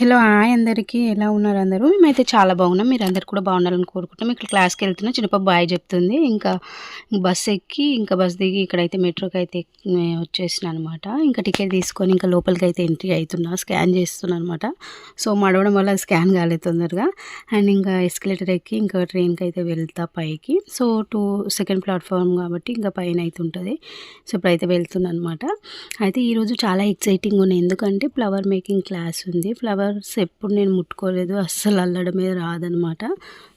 Hello hi అందరికీ. ఎలా ఉన్నారు అందరూ? మేమైతే చాలా బాగున్నాం. మీరు అందరు కూడా బాగుండాలని కోరుకుంటాం ఇక్కడ క్లాస్కి వెళ్తున్నా. చిన్నపాప బాయ్ చెప్తుంది. ఇంకా బస్ ఎక్కి ఇంకా బస్ దిగి ఇక్కడైతే మెట్రోకి అయితే వచ్చేసిన అనమాట ఇంకా టికెట్ తీసుకొని ఇంకా లోపలికి అయితే ఎంట్రీ అవుతున్నా స్కాన్ చేస్తున్నా అనమాట సో మడవడం వల్ల స్కాన్ కాలేదు తొందరగా. అండ్ ఇంకా ఎస్కలేటర్ ఎక్కి ఇంకా ట్రైన్కి అయితే వెళ్తా పైకి. సో టూ సెకండ్ ప్లాట్ఫామ్ కాబట్టి ఇంకా పైన అయితే ఉంటుంది. సో ఇప్పుడైతే వెళ్తున్నా అనమాట అయితే ఈరోజు చాలా ఎక్సైటింగ్ ఉన్నాయి. ఎందుకంటే ఫ్లవర్ మేకింగ్ క్లాస్ ఉంది. ఫ్లవర్ ఫ్లవర్స్ ఎప్పుడు నేను ముట్టుకోలేదు అస్సలు అల్లడమే రాదనమాట.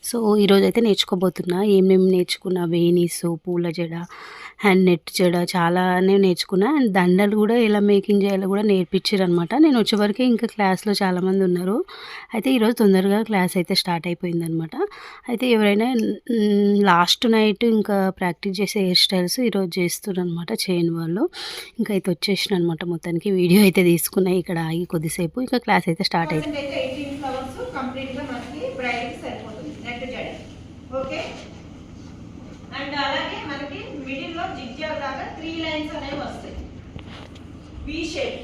సో ఈరోజు అయితే నేర్చుకోబోతున్నా ఏమేమి నేర్చుకున్నా వేణీస్ పూల జడ అండ్ నెట్ జడ చాలానే నేర్చుకున్నా అండ్ దండలు కూడా ఎలా మేకింగ్ చేయాలో కూడా నేర్పించారు అనమాట నేను వచ్చేవరకే ఇంకా క్లాస్లో చాలామంది ఉన్నారు. అయితే ఈరోజు తొందరగా క్లాస్ అయితే స్టార్ట్ అయిపోయింది అనమాట అయితే ఎవరైనా లాస్ట్ నైట్ ఇంకా ప్రాక్టీస్ చేసే హెయిర్ స్టైల్స్ ఈరోజు చేస్తున్నారనమాట చేయని వాళ్ళు. ఇంకా అయితే వచ్చేసిన అనమాట మొత్తానికి. వీడియో అయితే తీసుకున్నాయి ఇక్కడ ఆగి కొద్దిసేపు. ఇంకా క్లాస్ అయితే స్టార్ట్ అయింది అయితే ఎయిటీన్ ఫ్లవర్స్ కంప్లీట్గా మనకి బ్రైడ్ సరిపోతుంది. నెట్ జడ. ఓకే? అండ్ అలాగే మనకి మిడిల్లో జిగ్జాగ్ దాకా త్రీ లైన్స్ అనేవి వస్తాయి. వి షేప్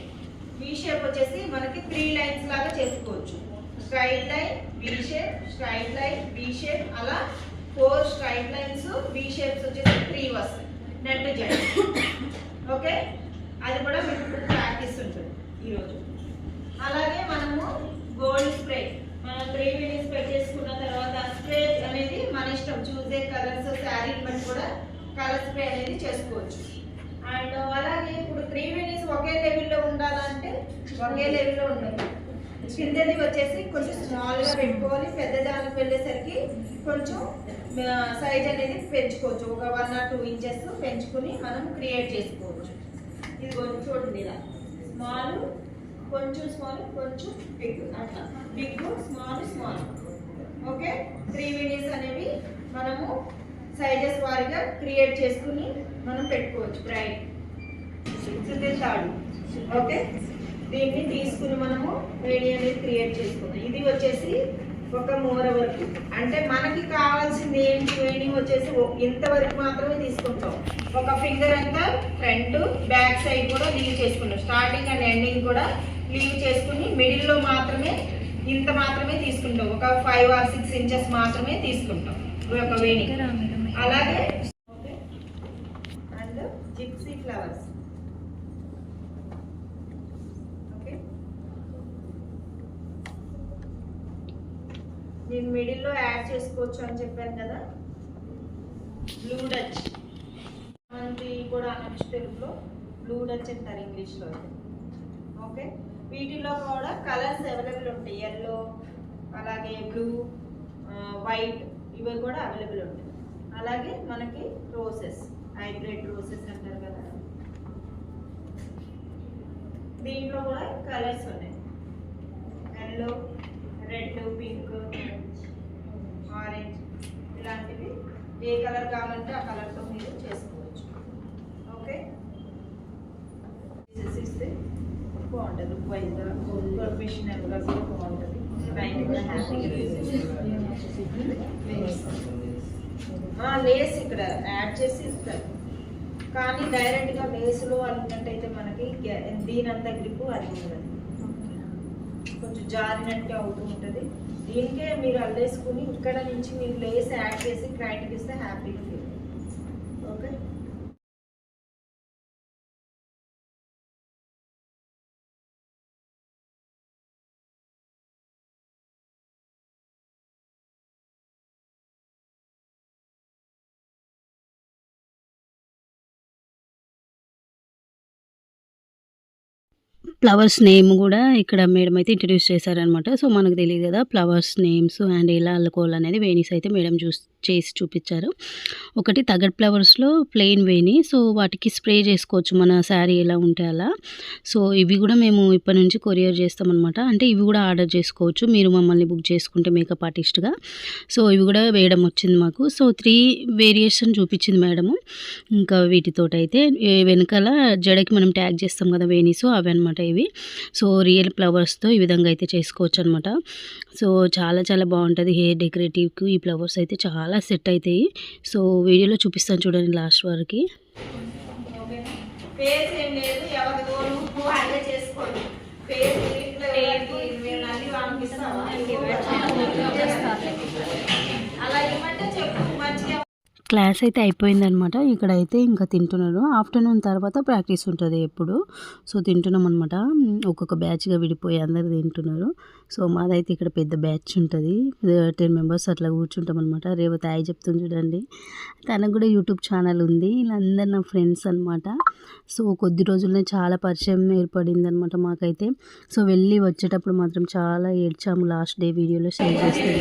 వి షేప్ వచ్చేసి మనకి త్రీ లైన్స్ లాగా చేసుకోవచ్చు. Straight line V shape straight line V shape అలా four straight lines V shapes వచ్చేసి త్రీ వస్తాయి. నెట్ జడ. ఓకే? అది కూడా మీకు ప్రాక్టీస్ ఉంటుంది ఈరోజు. అలాగే మనము గోల్డ్ స్ప్రే మనం త్రీ మినిట్స్ పెట్టేసుకున్న తర్వాత స్ప్రే అనేది మన ఇష్టం చూసే కలర్స్ శారీ బట్టి కూడా కలర్ స్ప్రే అనేది చేసుకోవచ్చు. అండ్ అలాగే ఇప్పుడు త్రీ మినిట్స్ ఒకే లెవెల్లో ఉండాలంటే ఒకే లెవెల్లో ఉండాలి కిందది వచ్చేసి కొంచెం స్మాల్గా పెట్టుకొని పెద్ద దానికి వెళ్ళేసరికి కొంచెం సైజ్ అనేది పెంచుకోవచ్చు. ఒక వన్ ఆర్ టూ ఇంచెస్ పెంచుకుని మనం క్రియేట్ చేసుకోవచ్చు. ఇది కొంచెం చూడండి ఇలా. స్మాల్ కొంచెం స్మాల్ కొంచెం బిగ్ అట్లా. Big small small okay three videos అనేవి మనము సైజెస్ వారిగా క్రియేట్ చేసుకుని మనం పెట్టుకోవచ్చు. బ్రైట్ తాడు ఓకే దీన్ని తీసుకుని మనము వేడి అనేది క్రియేట్ చేసుకుందాం. ఇది వచ్చేసి ఒక మూర వరకు. అంటే మనకి కావాల్సింది ఏంటి? వేణి వచ్చేసి ఇంతవరకు మాత్రమే తీసుకుంటాం. ఒక ఫింగర్ అంతా ఫ్రంట్ బ్యాక్ సైడ్ కూడా లీవ్ చేసుకుంటాం. స్టార్టింగ్ అండ్ ఎండింగ్ కూడా లీవ్ చేసుకుని మిడిల్లో మాత్రమే ఇంత మాత్రమే తీసుకుంటాం. ఒక ఫైవ్ ఆర్ సిక్స్ ఇంచెస్ మాత్రమే తీసుకుంటాం. ఒక వేణి. అలాగే అండ్ జిప్సీ ఫ్లవర్స్. ఓకే. నేను మిడిల్లో యాడ్ చేసుకోవచ్చు అని చెప్పాను కదా. Blue Dutch. కూడా అనొచ్చు తెలుగులో. బ్లూ డచ్ అంటారు ఇంగ్లీష్లో ఓకే. వీటిలో కూడా కలర్స్ అవైలబుల్ ఉంటాయి. ఎల్లో అలాగే బ్లూ వైట్ ఇవి కూడా అవైలబుల్ ఉంటాయి. అలాగే మనకి రోసెస్ హైబ్రిడ్ రోసెస్ అంటారు కదా. దీంట్లో కూడా కలర్స్ ఉన్నాయి. ఎల్లో రెడ్ పింక్ ఆరెంజ్ ఇలాంటివి ఏ కలర్ కావాలంటే ఆ కలర్తో మీరు చేసుకోవచ్చు ఓకే తీసేసి ఇస్తే బాగుంటుంది. ప్రొఫెషనల్గా కూడా బాగుంటుంది. క్లయింట్ కూడా హ్యాపీగా లేస్ ఇక్కడ యాడ్ చేసి ఇస్తారు. కానీ డైరెక్ట్గా లేస్లో అల్లినట్టయితే మనకి దీనంత గ్రిప్ అది ఉండదు. కొంచెం జారినట్టు అవుతూ ఉంటుంది. దీనికే మీరు అల్లేసుకుని ఇక్కడ నుంచి మీరు లేస్ యాడ్ చేసి క్లయింట్కి ఇస్తే హ్యాపీగా ఫ్లవర్స్ నేమ్ కూడా ఇక్కడ మేడం అయితే ఇంట్రడ్యూస్ చేశారనమాట సో మనకు తెలియదు కదా ఫ్లవర్స్ నేమ్స్ అండ్ ఎలా అల్లుకోవాలనేది వేణీస్ అయితే మేడం చూస్ చేసి చూపించారు. ఒకటి తగడ్ ఫ్లవర్స్లో ప్లెయిన్ వేణి. సో వాటికి స్ప్రే చేసుకోవచ్చు మన శారీ ఎలా ఉంటే అలా. సో ఇవి కూడా మేము ఇప్పటి నుంచి కొరియర్ చేస్తామన్నమాట. అంటే ఇవి కూడా ఆర్డర్ చేసుకోవచ్చు. మీరు మమ్మల్ని బుక్ చేసుకుంటే మేకప్ ఆర్టిస్ట్గా. సో ఇవి కూడా వేయడం వచ్చింది మాకు. సో త్రీ వేరియేషన్ చూపించింది మేడము. ఇంకా వీటితోటైతే వెనకాల జడకి మనం ట్యాగ్ చేస్తాం కదా వేణీస్ అవి అనమాట ఇవి. సో రియల్ ఫ్లవర్స్తో ఈ విధంగా అయితే చేసుకోవచ్చు అనమాట సో చాలా చాలా బాగుంటుంది హెయిర్ డెకరేటివ్కి. ఈ ఫ్లవర్స్ అయితే చాలా సెట్ అవుతాయి సో వీడియోలో చూపిస్తాను చూడండి లాస్ట్ వరకు. చేసుకోండి. క్లాస్ అయితే అయిపోయిందనమాట. ఇక్కడైతే ఇంకా తింటున్నారు. ఆఫ్టర్నూన్ తర్వాత ప్రాక్టీస్ ఉంటుంది ఎప్పుడు. సో తింటున్నాం అనమాట ఒక్కొక్క బ్యాచ్గా విడిపోయి అందరు తింటున్నారు. సో మాదైతే ఇక్కడ పెద్ద బ్యాచ్ ఉంటుంది. టెన్ మెంబర్స్ అట్లా కూర్చుంటాం అనమాట రేవతి హాయ్ చెప్తుంది చూడండి. తనకు కూడా యూట్యూబ్ ఛానల్ ఉంది. వీళ్ళందరూ నా ఫ్రెండ్స్ అనమాట. సో కొద్ది రోజుల్లోనే చాలా పరిచయం ఏర్పడింది అనమాట మాకైతే. సో వెళ్ళి వచ్చేటప్పుడు మాత్రం చాలా ఏడ్చాము. లాస్ట్ డే వీడియోలో షేర్ చేస్తే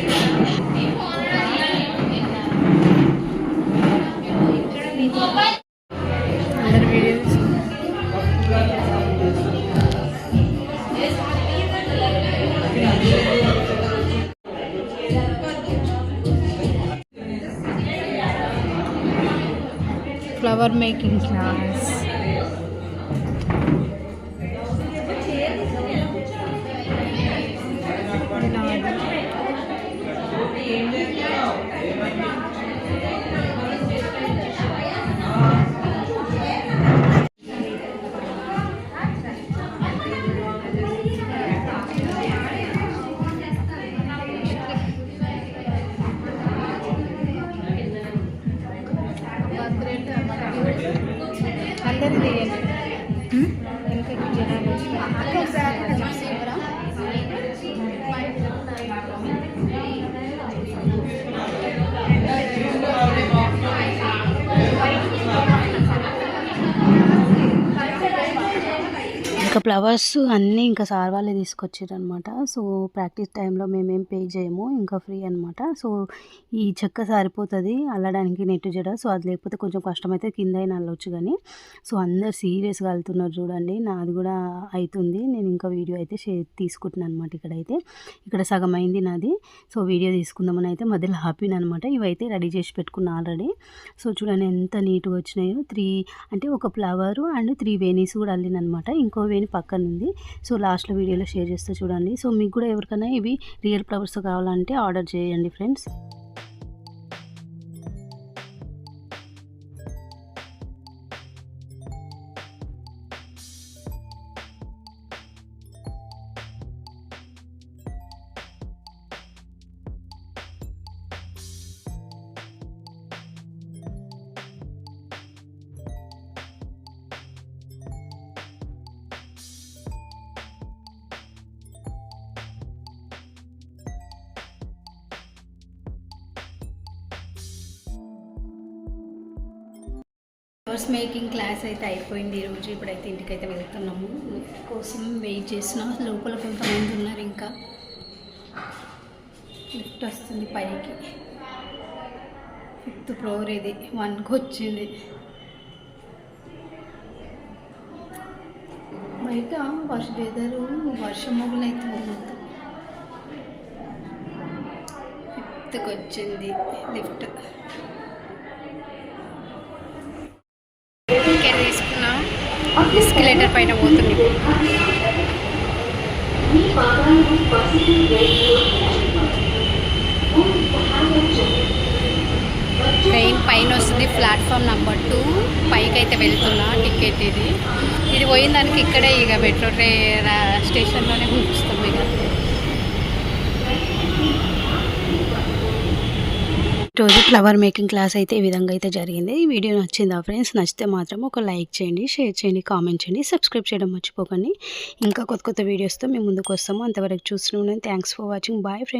ఫ్లవర్ మేకింగ్ క్లాస్ Exactly. ఇంకా ఫ్లవర్స్ అన్నీ ఇంకా సార్ వాళ్ళే తీసుకొచ్చారు అనమాట సో ప్రాక్టీస్ టైంలో మేమేం పే చేయము ఇంకా ఫ్రీ అనమాట. సో ఈ చెక్క సరిపోతుంది అల్లడానికి నెట్టు జడ సో అది లేకపోతే కొంచెం కష్టమైతే కింద అయినా అల్లవచ్చు కానీ సో అందరు సీరియస్గా వెళ్తున్నారు చూడండి నాది కూడా అవుతుంది నేను ఇంకా వీడియో అయితే షేర్ తీసుకుంటున్నాను అనమాట ఇక్కడైతే. ఇక్కడ సగం అయింది నాది. సో వీడియో తీసుకుందామని అయితే మధ్యలో ఆపిన అనమాట ఇవైతే రెడీ చేసి పెట్టుకున్నా ఆల్రెడీ. సో చూడండి ఎంత నీట్గా వచ్చినాయో. త్రీ అంటే ఒక ఫ్లవరు అండ్ త్రీ వేణీస్ కూడా అల్లినమాట ఇంకో వేణి పక్కన ఉంది సో లాస్ట్లో వీడియోలో షేర్ చేస్తే చూడండి. సో మీకు కూడా ఎవరికైనా ఇవి రియల్ ఫ్లవర్స్ కావాలంటే ఆర్డర్ చేయండి ఫ్రెండ్స్. ఫ్లవర్స్ మేకింగ్ క్లాస్ అయితే అయిపోయింది ఈరోజు ఇప్పుడైతే ఇంటికైతే వెళ్తున్నాము. కోసం వెయిట్ చేసిన లోపల కొంతమంది ఉన్నారు ఇంకా. లిఫ్ట్ వస్తుంది పైకి. ఫిఫ్త్ ఫ్లోర్ ఇది. వన్కి వచ్చింది. బయట వర్ష వెదరు వర్షం మొదలైతే మొత్తం ఫిఫ్త్కి వచ్చింది. లిఫ్ట్ టికెట్ తీసుకున్నాం ఎస్కలేటర్ పైన పోతుంది. ట్రైన్ పైన వస్తుంది ప్లాట్ఫామ్ నెంబర్ టూ పైకి అయితే వెళ్తున్నా టికెట్ ఇది. ఇది పోయిన దానికి ఇక్కడే ఇక మెట్రో ట్రైన్ స్టేషన్లోనే కూర్చుస్తాం రోజు ఫ్లవర్ మేకింగ్ క్లాస్ అయితే ఈ విధంగా అయితే జరిగింది. ఈ వీడియో నచ్చిందా ఫ్రెండ్స్ నచ్చితే మాత్రం ఒక లైక్ చేయండి షేర్ చేయండి కామెంట్ చేయండి సబ్స్క్రైబ్ చేయడం మర్చిపోకండి. ఇంకా కొత్త కొత్త వీడియోస్తో మేము ముందుకు వస్తాము. అంతవరకు చూస్తున్నాం thanks for watching bye friends